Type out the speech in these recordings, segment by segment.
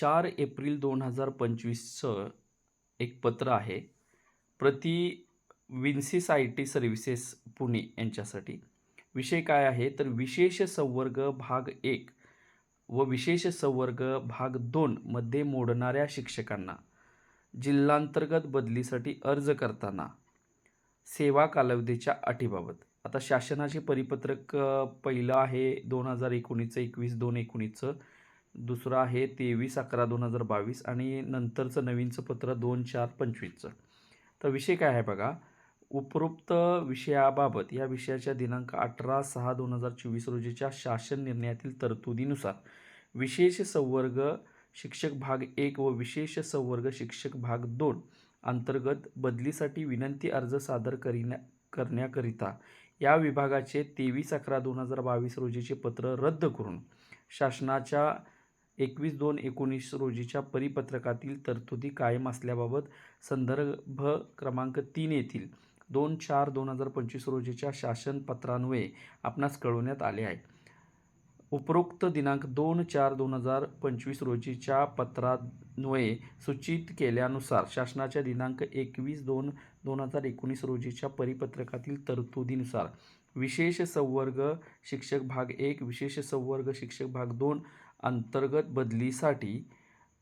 चार एप्रिल दोन हजार पंचवीसचं एक पत्र आहे. प्रति Vinsys I T services Pune यांच्यासाठी. विषय काय आहे? तर विशेष संवर्ग भाग एक व विशेष संवर्ग भाग दोनमध्ये मोडणाऱ्या शिक्षकांना जिल्हांतर्गत बदलीसाठी अर्ज करताना सेवा कालावधीच्या अटीबाबत. आता शासनाचे परिपत्रक पहिलं आहे दोन हजार एकोणीसचं एकवीस दोन एकोणीसचं. दुसरं आहे तेवीस अकरा दोन हजार बावीस आणि नंतरचं नवीनचं पत्र दोन चार पंचवीसचं. तर विषय काय आहे बघा? उपरोक्त विषयाबाबत या विषयाच्या दिनांक अठरा सहा दोन हजार चोवीस रोजीच्या शासन निर्णयातील तरतुदीनुसार विशेष संवर्ग शिक्षक भाग एक व विशेष संवर्ग शिक्षक भाग दोन अंतर्गत बदलीसाठी विनंती अर्ज सादर करण्या करण्याकरिता या विभागाचे तेवीस अकरा दोन हजार बावीस रोजीचे पत्र रद्द करून शासनाच्या एकवीस दोन एकोणीस रोजीच्या परिपत्रकातील तरतुदी कायम असल्याबाबत संदर्भ क्रमांक तीन येथील दोन चार दोन हजार पंचवीस रोजीच्या शासनपत्रान्वये आपणास कळवण्यात आले आहे. उपरोक्त दिनांक दोन चार दोन हजार पंचवीस रोजीच्या पत्रान्वये सूचित केल्यानुसार शासनाच्या दिनांक एकवीस दोन दोन हजार एकोणीस रोजीच्या परिपत्रकातील तरतुदीनुसार विशेष संवर्ग शिक्षक भाग एक विशेष संवर्ग शिक्षक भाग दोन अंतर्गत बदलीसाठी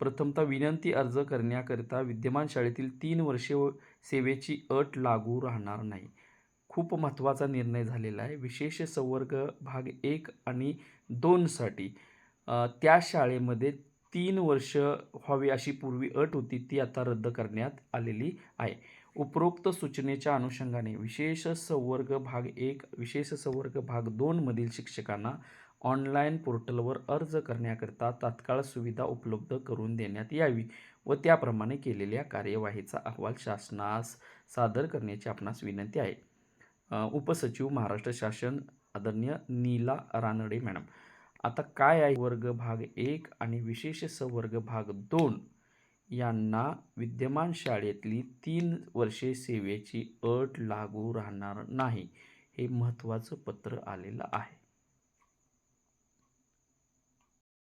प्रथमतः विनंती अर्ज करण्याकरिता विद्यमान शाळेतील तीन वर्षे व सेवेची अट लागू राहणार नाही. खूप महत्त्वाचा निर्णय झालेला आहे. विशेष संवर्ग भाग एक आणि दोनसाठी त्या शाळेमध्ये तीन वर्ष व्हावी अशी पूर्वी अट होती ती आता रद्द करण्यात आलेली आहे. उपरोक्त सूचनेच्या अनुषंगाने विशेष संवर्ग भाग एक विशेष संवर्ग भाग दोनमधील शिक्षकांना ऑनलाईन पोर्टलवर अर्ज करण्याकरिता तात्काळ सुविधा उपलब्ध करून देण्यात यावी व त्याप्रमाणे केलेल्या कार्यवाहीचा अहवाल शासनास सादर करण्याची आपणास विनंती आहे. उपसचिव महाराष्ट्र शासन आदरणीय नीला रानडे मॅडम आता काय आहे? वर्ग भाग एक आणि विशेष संवर्ग भाग दोन यांना विद्यमान शाळेतली तीन वर्षे सेवेची अट लागू राहणार नाही हे महत्त्वाचं पत्र आलेलं आहे.